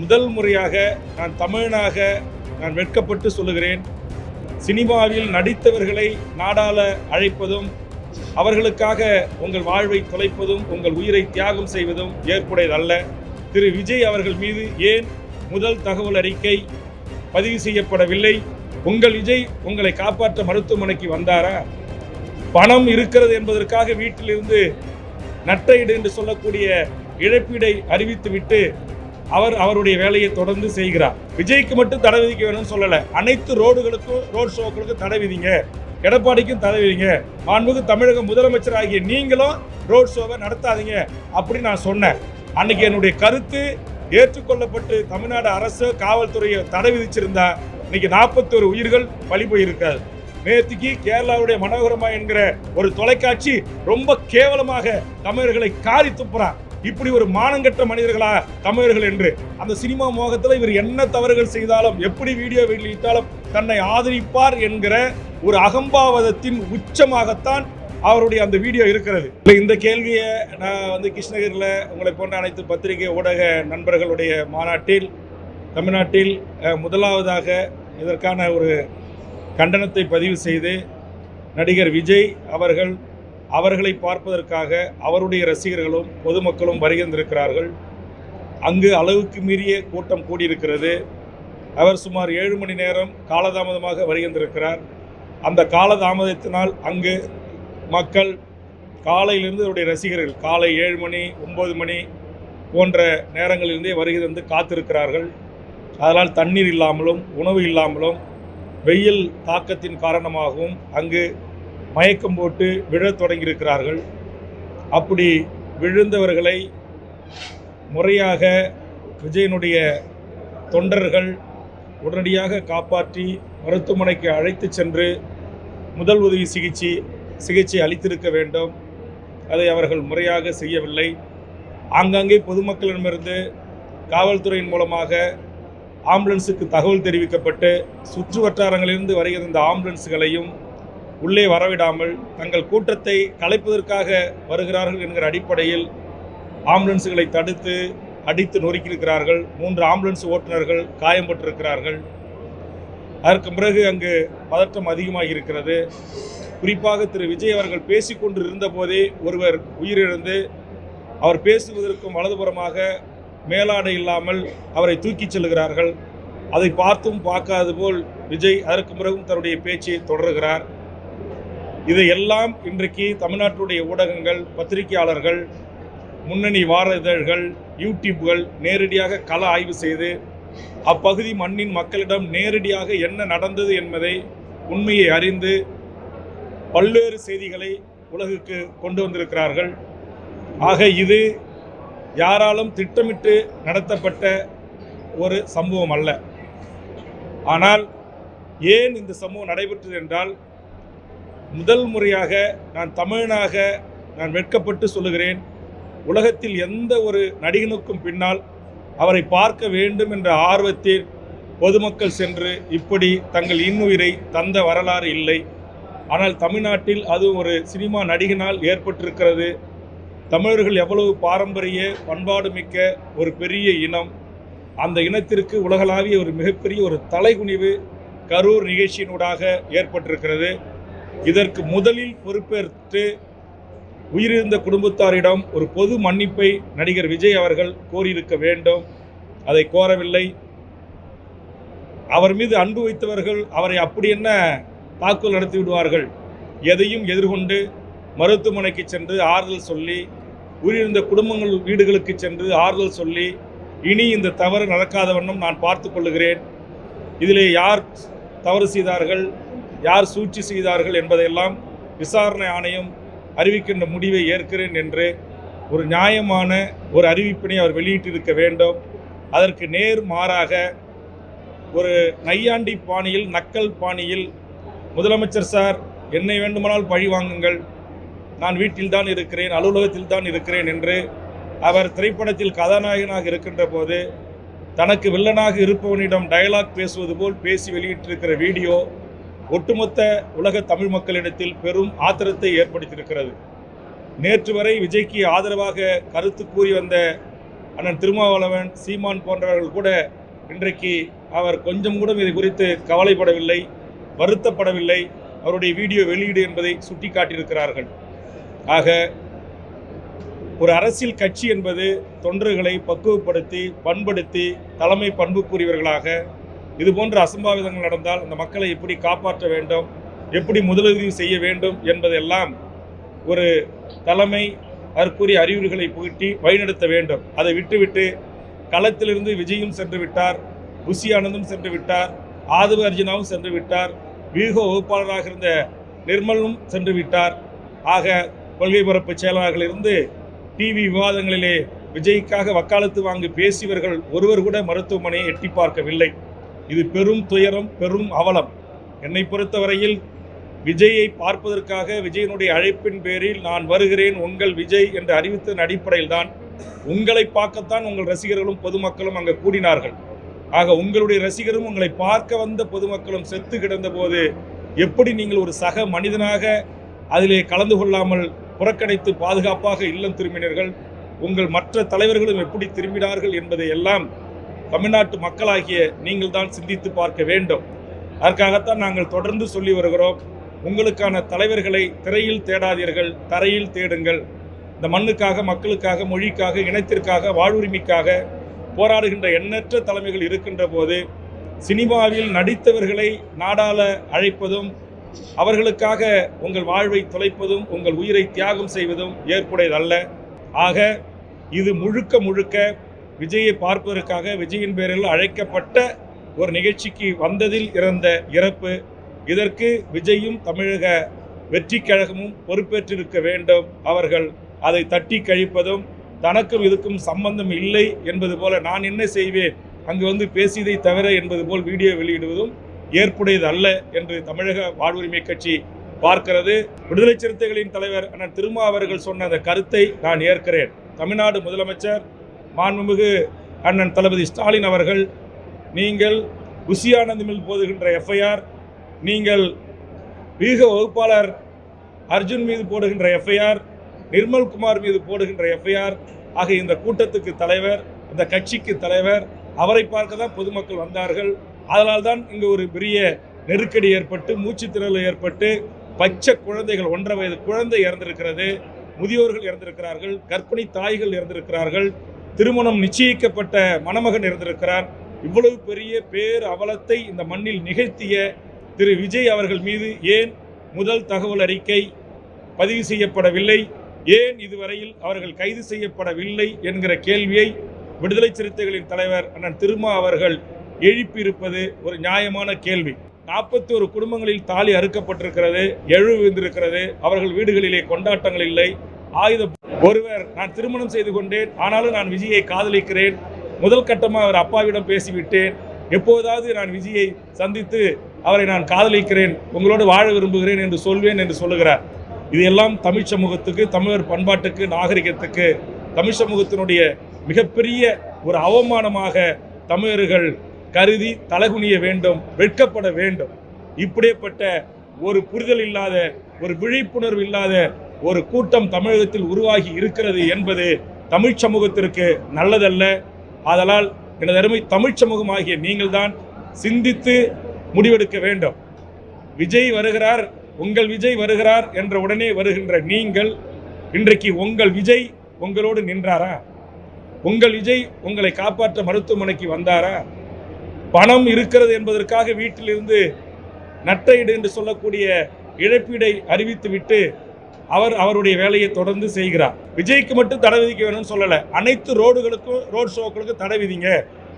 முதல் முறையாக நான் தமிழனாக நான் வெட்கப்பட்டு சொல்லுகிறேன். சினிமாவில் நடித்தவர்களை நாடாள அழைப்பதும் அவர்களுக்காக உங்கள் வாழ்வை தொலைப்பதும் உங்கள் உயிரை தியாகம் செய்வதும் ஏற்புடையதல்ல. திரு விஜய் அவர்கள் மீது ஏன் முதல் தகவல் அறிக்கை பதிவு செய்யப்படவில்லை? உங்கள் விஜய் உங்களை காப்பாற்ற மருத்துவமனைக்கு வந்தாரா? பணம் இருக்கிறது என்பதற்காக வீட்டிலிருந்து நட்டையீடு என்று சொல்லக்கூடிய இழப்பீடை அறிவித்துவிட்டு அவர் அவருடைய வேலையை தொடர்ந்து செய்கிறார். விஜய்க்கு மட்டும் தடை விதிக்க வேணும்னு சொல்லல. அனைத்து ரோடுகளுக்கும் ரோட் ஷோக்களுக்கும் தடை விதிங்க. எடப்பாடிக்கும் தடை விதிங்க. மாண்புக்கு தமிழக முதலமைச்சர் ஆகிய நீங்களும் ரோட் ஷோவை நடத்தாதீங்க அப்படின்னு நான் சொன்னேன். அன்னைக்கு என்னுடைய கருத்து ஏற்றுக்கொள்ளப்பட்டு தமிழ்நாடு அரசு காவல்துறையை தடை விதிச்சிருந்தா இன்னைக்கு நாற்பத்தொரு உயிர்கள் பலி போயிருக்காது. நேற்றுக்கு கேரளாவுடைய மனோகரமா என்கிற ஒரு தொலைக்காட்சி ரொம்ப கேவலமாக தமிழர்களை காரி துப்புறான். இப்படி ஒரு மானங்கெட்ட மனிதர்களா தமிழர்கள் என்று. அந்த சினிமா மோகத்தில் இவர் என்ன தவறுகள் செய்தாலும் எப்படி வீடியோ வெளியிட்டாலும் தன்னை ஆதரிப்பார் என்கிற ஒரு அகம்பாவதத்தின் உச்சமாகத்தான் அவருடைய அந்த வீடியோ இருக்கிறது. இல்ல, இந்த கேள்வியை நான் வந்து கிருஷ்ணகிரியில் உங்களை போன்ற அனைத்து பத்திரிகை ஊடக நண்பர்களுடைய மாநாட்டில் தமிழ்நாட்டில் முதலாவதாக இதற்கான ஒரு கண்டனத்தை பதிவு செய்து நடிகர் விஜய் அவர்கள் அவர்களை பார்ப்பதற்காக அவருடைய ரசிகர்களும் பொதுமக்களும் வருகின்றிருக்கிறார்கள். அங்கு அளவுக்கு மீறிய கூட்டம் கூடியிருக்கிறது. அவர் சுமார் ஏழு மணி நேரம் காலதாமதமாக வருகின்றிருக்கிறார். அந்த காலதாமதத்தினால் அங்கு மக்கள் காலையிலிருந்து அவருடைய ரசிகர்கள் காலை ஏழு மணி ஒன்பது மணி போன்ற நேரங்களிலிருந்தே வருகை வந்து காத்திருக்கிறார்கள். அதனால் தண்ணீர் இல்லாமலும் உணவு இல்லாமலும் வெயில் தாக்கத்தின் காரணமாகவும் அங்கு மயக்கம் போட்டு விழத் தொடங்கியிருக்கிறார்கள். அப்படி விழுந்தவர்களை முறையாக விஜயனுடைய தொண்டர்கள் உடனடியாக காப்பாற்றி மருத்துவமனைக்கு அழைத்து சென்று முதல் உதவி சிகிச்சை சிகிச்சை அளித்திருக்க வேண்டும். அதை அவர்கள் முறையாக செய்யவில்லை. ஆங்காங்கே பொதுமக்களிடமிருந்து காவல்துறையின் மூலமாக ஆம்புலன்ஸுக்கு தகவல் தெரிவிக்கப்பட்டு சுற்று வட்டாரங்களிலிருந்து வருகிற இந்த ஆம்புலன்ஸுகளையும் உள்ளே வரவிடாமல் தங்கள் கூட்டத்தை கலைப்பதற்காக வருகிறார்கள் என்கிற அடிப்படையில் ஆம்புலன்ஸுகளை தடுத்து அடித்து நொறுக்கியிருக்கிறார்கள். மூன்று ஆம்புலன்ஸ் ஓட்டுநர்கள் காயம்பட்டிருக்கிறார்கள் அதற்கு பிறகு அங்கு பதற்றம் அதிகமாகி இருக்கிறது. குறிப்பாக திரு விஜய் அவர்கள் பேசிக்கொண்டு இருந்தபோதே ஒருவர் உயிரிழந்து அவர் பேசுவதற்கும் வலதுபுறமாக மேலாடை இல்லாமல் அவரை தூக்கிச் செல்கிறார்கள். அதை பார்த்தும் பார்க்காது போல் விஜய் அதற்கு பிறகும் தன்னுடைய பேச்சை தொடர்கிறார். இதையெல்லாம் இன்றைக்கு தமிழ்நாட்டுடைய ஊடகங்கள் பத்திரிகையாளர்கள் முன்னணி வார இதழ்கள் யூடியூப்கள் நேரடியாக கள ஆய்வு செய்து அப்பகுதி மண்ணின் மக்களிடம் நேரடியாக என்ன நடந்தது என்பதை உண்மையை அறிந்து பல்வேறு செய்திகளை உலகுக்கு கொண்டு வந்திருக்கிறார்கள். ஆக இது யாராலும் திட்டமிட்டு நடத்தப்பட்ட ஒரு சம்பவம் அல்ல. ஆனால் ஏன் இந்த சம்பவம் நடைபெற்றது என்றால் முதல் முறையாக நான் தமிழனாக நான் வெட்கப்பட்டு சொல்லுகிறேன் உலகத்தில் எந்த ஒரு நடிகனுக்கும் பின்னால் அவரை பார்க்க வேண்டும் என்ற ஆர்வத்தில் பொதுமக்கள் சென்று இப்படி தங்கள் இன்னுயிரை தந்த வரலாறு இல்லை. ஆனால் தமிழ்நாட்டில் அது ஒரு சினிமா நடிகனால் ஏற்பட்டிருக்கிறது. தமிழர்கள் எவ்வளவு பாரம்பரிய பண்பாடு மிக்க ஒரு பெரிய இனம். அந்த இனத்திற்கு உலகளாவிய ஒரு மிகப்பெரிய ஒரு தலைகுனிவு கரூர் நிகழ்ச்சியினூடாக ஏற்பட்டிருக்கிறது. இதற்கு முதலில் பொறுப்பேற்று உயிரிழந்த குடும்பத்தாரிடம் ஒரு பொது மன்னிப்பை நடிகர் விஜய் அவர்கள் கோரியிருக்க வேண்டும். அதை கோரவில்லை. அவர் மீது அன்பு வைத்தவர்கள் அவரை அப்படி என்ன தாக்குதல் நடத்தி விடுவார்கள்? எதையும் எதிர்கொண்டு மருத்துவமனைக்கு சென்று ஆறுதல் சொல்லி உயிரிழந்த குடும்பங்கள் வீடுகளுக்கு சென்று ஆறுதல் சொல்லி இனி இந்த தவறு நடக்காத வண்ணம் நான் பார்த்து கொள்ளுகிறேன். இதிலே யார் தவறு செய்தார்கள்? யார் சூழ்ச்சி செய்தார்கள் என்பதையெல்லாம் விசாரணை ஆணையம் அறிவிக்கின்ற முடிவை ஏற்கிறேன் என்று ஒரு நியாயமான ஒரு அறிவிப்பினை அவர் வெளியிட்டிருக்க வேண்டும். அதற்கு நேர் மாறாக ஒரு நையாண்டி பாணியில் நக்கல் பாணியில் முதலமைச்சர் சார் என்னை வேண்டுமானால் பழி வாங்குங்கள். நான் வீட்டில் தான் இருக்கிறேன் அலுவலகத்தில் தான் இருக்கிறேன் என்று அவர் திரைப்படத்தில் கதாநாயகனாக இருக்கின்ற போது தனக்கு வில்லனாக இருப்பவனிடம் டயலாக் பேசுவது போல் பேசி வெளியிட்டிருக்கிற வீடியோ ஒட்டுமொத்த உலக தமிழ் மக்களிடத்தில் பெரும் ஆத்திரத்தை ஏற்படுத்தியிருக்கிறது. நேற்று வரை விஜய்க்கு ஆதரவாக கருத்து கூறி வந்த அண்ணன் திருமாவளவன் சீமான் போன்றவர்கள் கூட இன்றைக்கு அவர் கொஞ்சம் கூட இது குறித்து கவலைப்படவில்லை வருத்தப்படவில்லை. அவருடைய வீடியோ வெளியீடு என்பதை சுட்டிக்காட்டியிருக்கிறார்கள். ஆக ஒரு அரசியல் கட்சி என்பது தொண்டர்களை பக்குவப்படுத்தி பண்படுத்தி தலைமை பண்புக்குரியவர்களாக இது போன்ற அசம்பாவிதங்கள் நடந்தால் அந்த மக்களை எப்படி காப்பாற்ற வேண்டும் எப்படி முதலுதவி செய்ய வேண்டும் என்பதெல்லாம் ஒரு தலைமை அதற்குரிய அறிவுரைகளை புகட்டி வழிநடத்த வேண்டும். அதை விட்டுவிட்டு களத்திலிருந்து விஜயும் சென்று விட்டார் புசி ஆனந்தும் சென்று விட்டார் ஆதவ அர்ஜுனாவும் சென்று விட்டார் வியூக வகுப்பாளராக இருந்த நிர்மலும் சென்று விட்டார். ஆக கொள்கை பரப்பு செயலாளர்கள் இருந்து டிவி விவாதங்களிலே விஜய்க்காக வக்காலத்து வாங்கி பேசியவர்கள் ஒருவர் கூட மருத்துவமனையை எட்டி பார்க்கவில்லை. இது பெரும் துயரம் பெரும் அவலம். என்னை பொறுத்தவரையில் விஜயை பார்ப்பதற்காக விஜயனுடைய அழைப்பின் பேரில் நான் வருகிறேன். உங்கள் விஜய் என்று அறிவித்ததன் அடிப்படையில் தான் உங்களை பார்க்கத்தான் உங்கள் ரசிகர்களும் பொதுமக்களும் அங்கே கூடினார்கள். ஆக உங்களுடைய ரசிகரும் உங்களை பார்க்க வந்த பொதுமக்களும் செத்து கிடந்த போது எப்படி நீங்கள் ஒரு சக மனிதனாக அதிலே கலந்து கொள்ளாமல் புறக்கணித்து பாதுகாப்பாக இல்லம் திரும்பினீர்கள்? உங்கள் மற்ற தலைவர்களும் எப்படி திரும்பினார்கள் என்பதை எல்லாம் தமிழ்நாட்டு மக்களாகிய நீங்கள் தான் சிந்தித்து பார்க்க வேண்டும். அதற்காகத்தான் நாங்கள் தொடர்ந்து சொல்லி வருகிறோம். உங்களுக்கான தலைவர்களை திரையில் தேடாதீர்கள் தரையில் தேடுங்கள். இந்த மண்ணுக்காக மக்களுக்காக மொழிக்காக இனத்திற்காக வாழ்வுரிமைக்காக போராடுகின்ற எண்ணற்ற தலைமைகள் இருக்கின்ற போது சினிமாவில் நடித்தவர்களை நாடாள அழைப்பதும் அவர்களுக்காக உங்கள் வாழ்வை தொலைப்பதும் உங்கள் உயிரை தியாகம் செய்வதும் ஏற்புடையதல்ல. ஆக இது முழுக்க முழுக்க விஜயை பார்ப்பதற்காக விஜயின் பேரில் அழைக்கப்பட்ட ஒரு நிகழ்ச்சிக்கு வந்ததில் இறந்த இறப்பு. இதற்கு விஜயும் தமிழக வெற்றி கழகமும் பொறுப்பேற்றிருக்க வேண்டும். அவர்கள் அதை தட்டி கழிப்பதும் தனக்கும் இதுக்கும் சம்பந்தம் இல்லை என்பது போல நான் என்ன செய்வேன்? அங்கு வந்து பேசியதை தவிர என்பது போல் வீடியோ வெளியிடுவதும் ஏற்புடையது அல்ல என்று தமிழக வாழ்வுரிமை கட்சி பார்க்கிறது. விடுதலை சிறுத்தைகளின் தலைவர் அண்ணன் திருமா அவர்கள் சொன்ன அந்த கருத்தை நான் ஏற்கிறேன். தமிழ்நாடு முதலமைச்சர் மாண்புமிகு அண்ணன் தளபதி ஸ்டாலின் அவர்கள் நீங்கள் குஷியானந்தமில் போதுகின்ற எஃப்ஐஆர் நீங்கள் வீக வகுப்பாளர் அர்ஜுன் மீது போடுகின்ற எஃப்ஐஆர் நிர்மல்குமார் மீது போடுகின்ற எஃப்ஐஆர் ஆகிய இந்த கூட்டத்துக்கு தலைவர் இந்த கட்சிக்கு தலைவர் அவரை பார்க்க தான் பொதுமக்கள் வந்தார்கள். அதனால் தான் இங்கு ஒரு பெரிய நெருக்கடி ஏற்பட்டு மூச்சுத்திணறல் ஏற்பட்டு பச்சை குழந்தைகள் ஒன்றரை வயது குழந்தை இறந்திருக்கிறது முதியோர்கள் இறந்திருக்கிறார்கள் கர்ப்பிணி தாய்கள் இறந்திருக்கிறார்கள் திருமணம் நிச்சயிக்கப்பட்ட மணமகன் இருந்திருக்கிறார். இவ்வளவு பெரிய பேர் அவலத்தை இந்த மண்ணில் நிகழ்த்திய திரு விஜய் அவர்கள் மீது ஏன் முதல் தகவல் அறிக்கை பதிவு செய்யப்படவில்லை? ஏன் இதுவரையில் அவர்கள் கைது செய்யப்படவில்லை என்கிற கேள்வியை விடுதலை சிறுத்தைகளின் தலைவர் அண்ணன் திருமா அவர்கள் எழுப்பியிருப்பது ஒரு நியாயமான கேள்வி. நாற்பத்தி ஒரு குடும்பங்களில் தாலி அறுக்கப்பட்டிருக்கிறது எழு விழுந்திருக்கிறது அவர்கள் வீடுகளிலே கொண்டாட்டங்கள் இல்லை ஆயுத ஒருவர் நான் திருமணம் செய்து கொண்டேன். ஆனாலும் நான் விஜயை காதலிக்கிறேன். முதல் கட்டமாக அவர் அப்பாவிடம் பேசிவிட்டேன். எப்போதாவது நான் விஜயை சந்தித்து அவரை நான் காதலிக்கிறேன். உங்களோடு வாழ விரும்புகிறேன் என்று சொல்வேன் என்று சொல்லுகிறார். இது எல்லாம் தமிழ் சமூகத்துக்கு தமிழர் பண்பாட்டுக்கு நாகரிகத்துக்கு. தமிழ் சமூகத்தினுடைய மிகப்பெரிய ஒரு அவமானமாக தமிழர்கள் கருதி தலகுனிய வேண்டும் வெட்கப்பட வேண்டும். இப்படிப்பட்ட ஒரு புரிதல் இல்லாத ஒரு விழிப்புணர்வு இல்லாத ஒரு கூட்டம் தமிழகத்தில் உருவாகி இருக்கிறது என்பது தமிழ் சமூகத்திற்கு நல்லதல்ல. ஆதலால் எனது அருமை தமிழ் சமூகமாகிய நீங்கள்தான் சிந்தித்து முடிவெடுக்க வேண்டும். விஜய் வருகிறார் உங்கள் விஜய் வருகிறார் என்ற உடனே வருகின்ற நீங்கள் இன்றைக்கு உங்கள் விஜய் உங்களோடு நின்றாரா? உங்கள் விஜய் உங்களை காப்பாற்ற மருத்துவமனைக்கு வந்தாரா? பணம் இருக்கிறது என்பதற்காக வீட்டிலிருந்து நட்டையீடு என்று சொல்லக்கூடிய இழப்பீடை அறிவித்துவிட்டு அவர் அவருடைய வேலையை தொடர்ந்து செய்கிறார். விஜய்க்கு மட்டும் தடை விதிக்க வேணும்னு சொல்லலை. அனைத்து ரோடுகளுக்கும் ரோட் ஷோக்களுக்கும் தடை விதிங்க.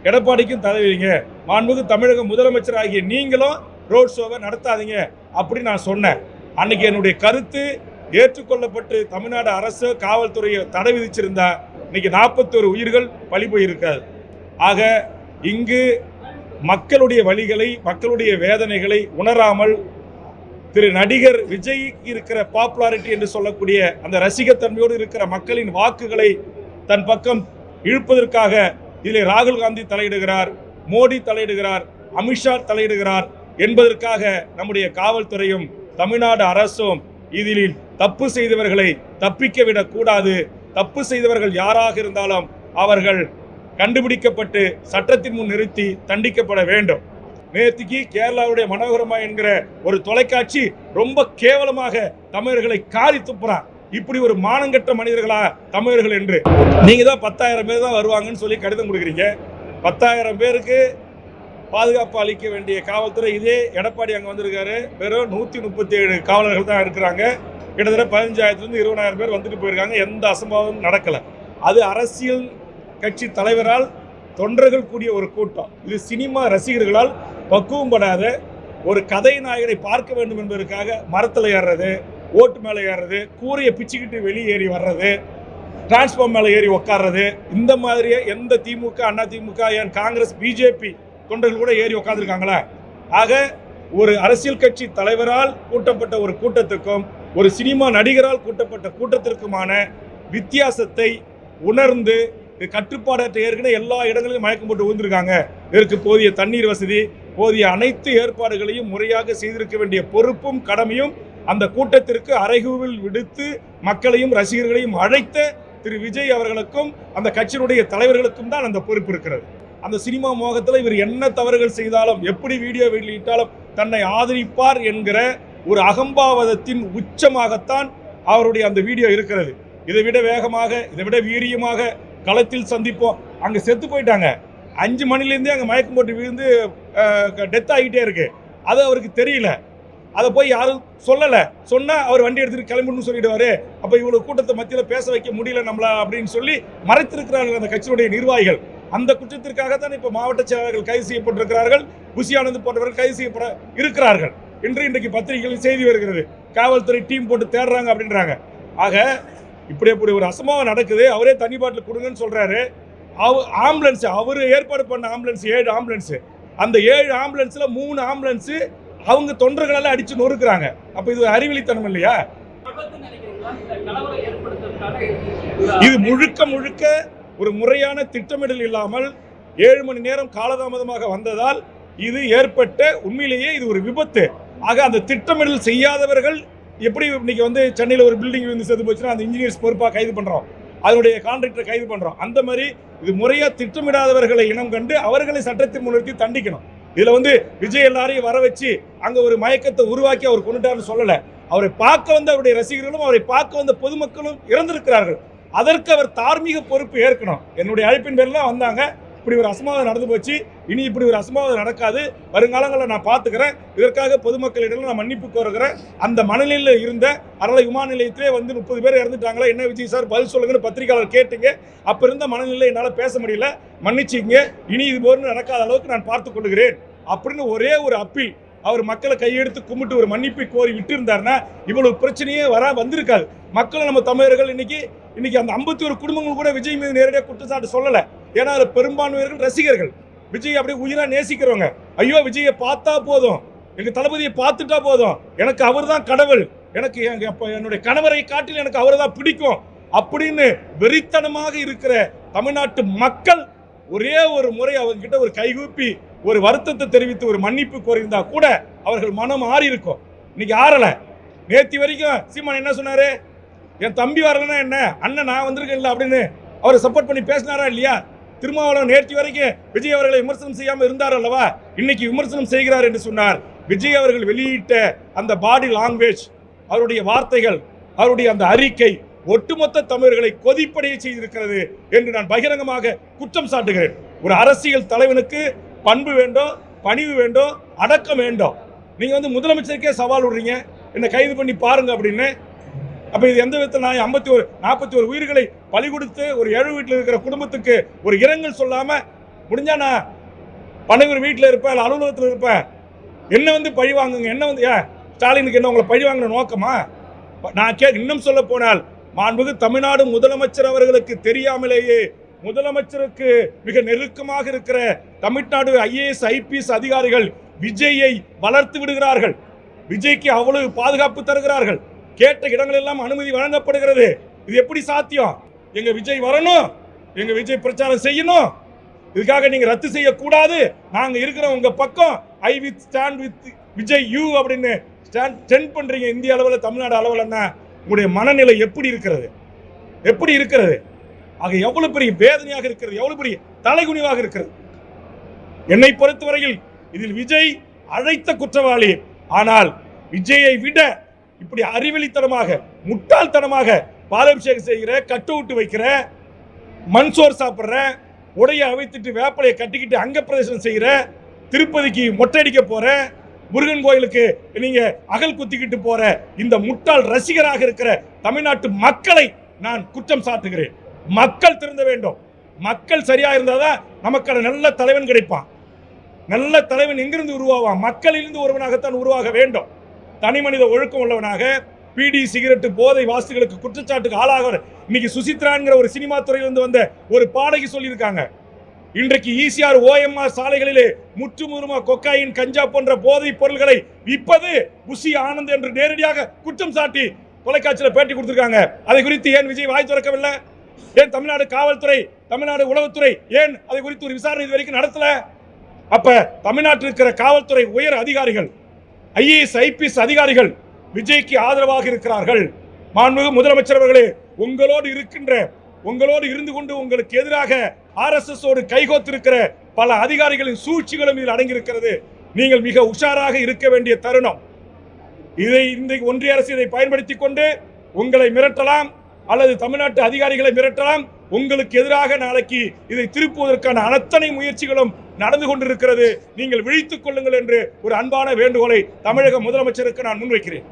எடப்பாடிக்கும் தடை விதிங்க. மாண்புக்கு தமிழக முதலமைச்சர் ஆகிய நீங்களும் ரோட் ஷோவை நடத்தாதீங்க அப்படி நான் சொன்னேன். அன்னைக்கு என்னுடைய கருத்து ஏற்றுக்கொள்ளப்பட்டு தமிழ்நாடு அரசு காவல்துறையை தடை விதிச்சிருந்தா இன்னைக்கு நாற்பத்தோரு உயிர்கள் பலி போயிருக்காது. ஆக இங்கு மக்களுடைய வழிகளை மக்களுடைய வேதனைகளை உணராமல் திரு நடிகர் விஜய் இருக்கிற பாப்புலாரிட்டி என்று சொல்லக்கூடிய அந்த ரசிகத்தன்மையோடு இருக்கிற மக்களின் வாக்குகளை தன் பக்கம் இழுப்பதற்காக இதில் ராகுல் காந்தி தலையிடுகிறார் மோடி தலையிடுகிறார் அமித்ஷா தலையிடுகிறார் என்பதற்காக நம்முடைய காவல்துறையும் தமிழ்நாடு அரசும் இதில் தப்பு செய்தவர்களை தப்பிக்க விடக்கூடாது. தப்பு செய்தவர்கள் யாராக இருந்தாலும் அவர்கள் கண்டுபிடிக்கப்பட்டு சட்டத்தின் முன் நிறுத்தி தண்டிக்கப்பட வேண்டும். நேற்றுக்கு கேரளாவுடைய மனோகரமா என்கிற ஒரு தொலைக்காட்சி ரொம்ப கேவலமாக தமிழர்களை காரி துப்புறான். இப்படி ஒரு மானங்கெட்ட மனிதர்களா தமிழர்கள் என்று. நீங்க தான் பத்தாயிரம் பேர் தான் வருவாங்கன்னு சொல்லி கடிதம் கொடுக்குறீங்க. பத்தாயிரம் பேருக்கு பாதுகாப்பு அளிக்க வேண்டிய காவல்துறை இதே எடப்பாடி அங்கே வந்திருக்காரு. வெறும் நூற்றி முப்பத்தி ஏழு காவலர்கள் தான் இருக்கிறாங்க. கிட்டத்தட்ட பதினஞ்சாயிரத்துலேருந்து இருபதாயிரம் பேர் வந்துட்டு போயிருக்காங்க. எந்த அசம்பாவம் நடக்கலை. அது அரசியல் கட்சி தலைவரால் தொண்டர்கள் கூடிய ஒரு கூட்டம். இது சினிமா ரசிகர்களால் பக்குவம் படாத ஒரு கதை நாயகனை பார்க்க வேண்டும் என்பதற்காக மரத்தில் ஏறுறது ஓட்டு மேலே ஏறுறது கூரையை பிச்சுக்கிட்டு வெளியே ஏறி வர்றது டிரான்ஸ்ஃபார்ம் மேலே ஏறி உட்கார்றது இந்த மாதிரியே எந்த திமுக அண்ணா திமுக ஏன் காங்கிரஸ் பிஜேபி தொண்டர்கள் கூட ஏறி உட்காந்துருக்காங்களா ஆக ஒரு அரசியல் கட்சி தலைவரால் கூட்டப்பட்ட ஒரு கூட்டத்துக்கும் ஒரு சினிமா நடிகரால் கூட்டப்பட்ட கூட்டத்திற்குமான வித்தியாசத்தை உணர்ந்து கட்டுப்பாடற்ற ஏற்கனவே எல்லா இடங்களிலும் மயக்கம் போட்டு விழுந்திருக்காங்க. இதற்கு போதிய தண்ணீர் வசதி போதிய அனைத்து ஏற்பாடுகளையும் முறையாக செய்திருக்க வேண்டிய பொறுப்பும் கடமையும் அந்த கூட்டத்திற்கு அறைகூவில் விடுத்து மக்களையும் ரசிகர்களையும் அழைத்த திரு விஜய் அவர்களுக்கும் அந்த கட்சியினுடைய தலைவர்களுக்கும் தான் அந்த பொறுப்பு இருக்கிறது. அந்த சினிமா மோகத்தில் இவர் என்ன தவறுகள் செய்தாலும் எப்படி வீடியோ வெளியிட்டாலும் தன்னை ஆதரிப்பார் என்கிற ஒரு அகம்பாவதத்தின் உச்சமாகத்தான் அவருடைய அந்த வீடியோ இருக்கிறது. இதை விட வேகமாக இதை விட வீரியமாக களத்தில் சந்திப்போம். அங்கே செத்து போயிட்டாங்க. அஞ்சு மணிலேருந்தே அங்கே மயக்கம் போட்டு விழுந்து டெத் ஆகிட்டே இருக்கு. அது அவருக்கு தெரியல. அதை போய் யாரும் சொல்லலை. சொன்னால் அவர் வண்டி எடுத்துட்டு கிளம்பணும்னு சொல்லிடுவாரு. அப்போ இவ்வளவு கூட்டத்தை மத்தியில் பேச வைக்க முடியல நம்மள அப்படின்னு சொல்லி மறைத்திருக்கிறார்கள் அந்த கட்சியுடைய நிர்வாகிகள். அந்த குற்றத்திற்காக தான் இப்போ மாவட்ட செயலாளர்கள் கைது செய்யப்பட்டிருக்கிறார்கள். புசி போன்றவர்கள் கைது செய்யப்பட இருக்கிறார்கள் என்று இன்றைக்கு பத்திரிகைகளில் செய்தி வருகிறது. காவல்துறை டீம் போட்டு தேடுறாங்க அப்படின்றாங்க. ஆக இப்படி அப்படி ஒரு அசம்பாவம் நடக்குது. அவரே தண்ணி பாட்டில் கொடுங்கன்னு சொல்றாரு. அவ ஆம்புலன்ஸ் அவர் ஏற்பாடு பண்ண ஆம்புலன்ஸ் ஏழு ஆம்புலன்ஸு அந்த ஏழு ஆம்புலன்ஸில் மூணு ஆம்புலன்ஸு அவங்க தொண்டர்களெல்லாம் அடித்து நொறுக்குறாங்க. அப்போ இது அறிவிலித்தனம் இல்லையா? இது முழுக்க முழுக்க ஒரு முறையான திட்டமிடல் இல்லாமல் ஏழு மணி நேரம் காலதாமதமாக வந்ததால் இது ஏற்பட்ட உண்மையிலேயே இது ஒரு விபத்து. ஆக அந்த திட்டமிடல் செய்யாதவர்கள் எப்படி இன்னைக்கு வந்து சென்னையில் ஒரு பில்டிங் வந்து செது போச்சுன்னா அந்த இன்ஜினியர்ஸ் பொறுப்பாக கைது பண்ணுறோம் அதனுடைய கான்ட்ராக்டரை கைது பண்ணுறோம் அந்த மாதிரி இது முறையாக திட்டமிடாதவர்களை இனம் கண்டு அவர்களை சட்டத்தின் முன்னிறுத்தி தண்டிக்கணும். இதில் வந்து விஜய் எல்லாரையும் வர வச்சு அங்கே ஒரு மயக்கத்தை உருவாக்கி அவர் கொண்டுட்டார்னு சொல்லலை. அவரை பார்க்க வந்த அவருடைய ரசிகர்களும் அவரை பார்க்க வந்த பொதுமக்களும் இறந்திருக்கிறார்கள். அதற்கு அவர் தார்மீக பொறுப்பு ஏற்கணும். என்னுடைய அழைப்பின் பேர்லாம் வந்தாங்க. இப்படி ஒரு அசம்பாவிதம் நடந்து போச்சு. இனி இப்படி ஒரு அசம்பாவிதம் நடக்காது. வருங்காலங்களில் நான் பார்த்துக்கிறேன். இதற்காக பொதுமக்களிடம் நான் மன்னிப்பு கோருகிறேன். அந்த மனநிலையில் இருந்த அரளை விமான நிலையத்திலே வந்து முப்பது பேர் இறந்துட்டாங்களா? என்ன விஜய் சார் பதில் சொல்லுங்கன்னு பத்திரிகையாளர் கேட்டுங்க. அப்போ இருந்த மனநிலை என்னால் பேச முடியல. மன்னிச்சிங்க இனி இது போர்னு நடக்காத அளவுக்கு நான் பார்த்து கொள்கிறேன். அப்படின்னு ஒரே ஒரு அப்பீல் அவர் மக்களை கையெடுத்து கும்பிட்டு ஒரு மன்னிப்பை கோரி விட்டு இருந்தாருன்னா இவ்வளவு பிரச்சனையே வர வந்திருக்காது. மக்களை நம்ம தமிழர்கள் இன்னைக்கு இன்னைக்கு அந்த ஐம்பத்தி ஒரு குடும்பங்கள் கூட விஜய் மீது நேரடியாக குற்றச்சாட்டு சொல்லலை. ஏன்னா அதுல பெரும்பான்மையர்கள் ரசிகர்கள். விஜய் அப்படியே உயிரா நேசிக்கிறவங்க. ஐயோ விஜயை பார்த்தா போதும். எங்க தளபதியை பார்த்துட்டா போதும். எனக்கு அவர் தான் கடவுள். எனக்கு என்னுடைய கணவரை காட்டில் எனக்கு அவரை தான் பிடிக்கும். அப்படின்னு வெறித்தனமாக இருக்கிற தமிழ்நாட்டு மக்கள் ஒரே ஒரு முறை அவங்ககிட்ட ஒரு கைகூப்பி ஒரு வருத்தத்தை தெரிவித்து ஒரு மன்னிப்பு கோரியிருந்தா கூட அவர்கள் மனம் ஆறி இருக்கும் இன்னைக்கு ஆறல. நேத்தி வரைக்கும் சீமான் என்ன சொன்னாரு? என் தம்பி வரலன்னா என்ன? அண்ணன் நான் வந்திருக்கேன்ல அப்படின்னு அவரை சப்போர்ட் பண்ணி பேசினாரா இல்லையா? திருமாவளவன் நேற்று வரைக்கும் விஜய் அவர்களை விமர்சனம் செய்யாமல் இருந்தார் அல்லவா? இன்னைக்கு விமர்சனம் செய்கிறார் என்று சொன்னார். விஜய் அவர்கள் வெளியிட்ட அந்த பாடி லாங்குவேஜ் அவருடைய வார்த்தைகள் அவருடைய அந்த அறிக்கை ஒட்டுமொத்த தமிழர்களை கொதிப்படைய செய்திருக்கிறது என்று நான் பகிரங்கமாக குற்றம் சாட்டுகிறேன். ஒரு அரசியல் தலைவனுக்கு பண்பு வேண்டும் பணிவு வேண்டும் அடக்கம் வேண்டும் நீங்கள் வந்து முதலமைச்சருக்கே சவால் விடுறீங்க. என்னை கைது பண்ணி பாருங்க அப்படின்னு அப்போ இது எந்த விதத்தில் நான் ஐம்பத்தி ஒரு நாற்பத்தி ஒரு உயிர்களை பலி கொடுத்து ஒரு ஏழு வீட்டில் இருக்கிற குடும்பத்துக்கு ஒரு இரங்கல் சொல்லாமல் முடிஞ்சா நான் பனையூர் வீட்டில் இருப்பேன் இல்லை அலுவலகத்தில் இருப்பேன். என்ன வந்து பழி வாங்குங்க? என்ன வந்து ஏன்? ஸ்டாலினுக்கு என்ன உங்களை பழி வாங்கின நோக்கமா? நான் கே இன்னும் சொல்ல போனால் மாண்புகு தமிழ்நாடு முதலமைச்சர் அவர்களுக்கு தெரியாமலேயே முதலமைச்சருக்கு மிக நெருக்கமாக இருக்கிற தமிழ்நாடு ஐஏஎஸ் ஐபிஎஸ் அதிகாரிகள் விஜயை வளர்த்து விடுகிறார்கள். விஜய்க்கு அவ்வளவு பாதுகாப்பு தருகிறார்கள். கேட்ட இடங்கள் எல்லாம் அனுமதி வழங்கப்படுகிறது. இது எப்படி சாத்தியம்? எங்க விஜய் வரணும் எங்க விஜய் பிரச்சாரம் செய்யணும். இதுக்காக நீங்க ரத்து செய்யக்கூடாது. நாங்க இருக்கிற உங்க பக்கம் I with stand with Vijay you அப்படின்னு ஸ்டாண்ட் டென்ட் பண்றீங்க இந்திய அளவில் தமிழ்நாடு அளவில் உங்களுடைய மனநிலை எப்படி இருக்கிறது? எப்படி இருக்கிறது? ஆக எவ்வளவு பெரிய வேதனையாக இருக்கிறது? எவ்வளவு பெரிய தலைகுனிவாக இருக்கிறது? என்னை பொறுத்தவரையில் இதில் விஜய் அழைத்த குற்றவாளி. ஆனால் விஜயை விட இப்படி அறிவெளித்தனமாக முட்டாள்தனமாக பாலாபிஷேகம் செய்கிற கட்டு விட்டு வைக்கிற மண் சோறு சாப்பிட்ற உடைய அவைத்துட்டு வேப்பலையை கட்டிக்கிட்டு அங்க பிரதேசம் செய்கிற திருப்பதிக்கு மொட்டையடிக்க போற முருகன் கோயிலுக்கு நீங்க அகல் குத்திக்கிட்டு போற இந்த முட்டாள் ரசிகராக இருக்கிற தமிழ்நாட்டு மக்களை நான் குற்றம் சாட்டுகிறேன். மக்கள் திருந்த வேண்டும். மக்கள் சரியா இருந்தாதான் நமக்கான நல்ல தலைவன் கிடைப்பான். நல்ல தலைவன் எங்கிருந்து உருவாவான்? மக்களிலிருந்து ஒருவனாகத்தான் உருவாக வேண்டும். தனி மனித ஒழுக்கம் உள்ளவனாக பீடி சிகரெட்டு போதை வாசுகளுக்கு குற்றச்சாட்டுக்கு ஆளாக இன்னைக்கு சுசித்ராங்கிற ஒரு சினிமா துறையிலிருந்து வந்த ஒரு பாடகி சொல்லியிருக்காங்க. இன்றைக்கு ஈசிஆர் ஓஎம்ஆர் சாலைகளிலே முற்றுமுறுமா கொக்காயின் கஞ்சா போன்ற போதைப் பொருள்களை விற்பது புஷி ஆனந்த் என்று நேரடியாக குற்றம் சாட்டி தொலைக்காட்சியில் பேட்டி கொடுத்திருக்காங்க. அதை குறித்து ஏன் விஜய் வாய் திறக்கவில்லை? ஏன் தமிழ்நாடு காவல்துறை தமிழ்நாடு உளவுத்துறை ஏன் அதை குறித்து ஒரு விசாரணை இது வரைக்கும் நடத்தல? அப்ப தமிழ்நாட்டில் இருக்கிற காவல்துறை உயர் அதிகாரிகள் ஐஏஎஸ் ஐபிஎஸ் அதிகாரிகள் விஜய்க்கு ஆதரவாக இருக்கிறார்கள். மாண்புமிகு முதலமைச்சர் அவர்களே உங்களோடு இருக்கின்ற உங்களோடு இருந்து கொண்டு உங்களுக்கு எதிராக ஆர்எஸ்எஸோடு கைகோத்திருக்கிற பல அதிகாரிகளின் சூழ்ச்சிகளும் இதில் அடங்கியிருக்கிறது. நீங்கள் மிக உஷாராக இருக்க வேண்டிய தருணம். இதை இந்த ஒன்றிய அரசு இதை பயன்படுத்தி கொண்டு உங்களை மிரட்டலாம் அல்லது தமிழ்நாட்டு அதிகாரிகளை மிரட்டலாம். உங்களுக்கு எதிராக நாளைக்கு இதை திருப்புவதற்கான அத்தனை முயற்சிகளும் நடந்து கொண்டிருக்கிறது. நீங்கள் விழித்துக் கொள்ளுங்கள் என்று ஒரு அன்பான வேண்டுகோளை தமிழக முதலமைச்சருக்கு நான் முன்வைக்கிறேன்.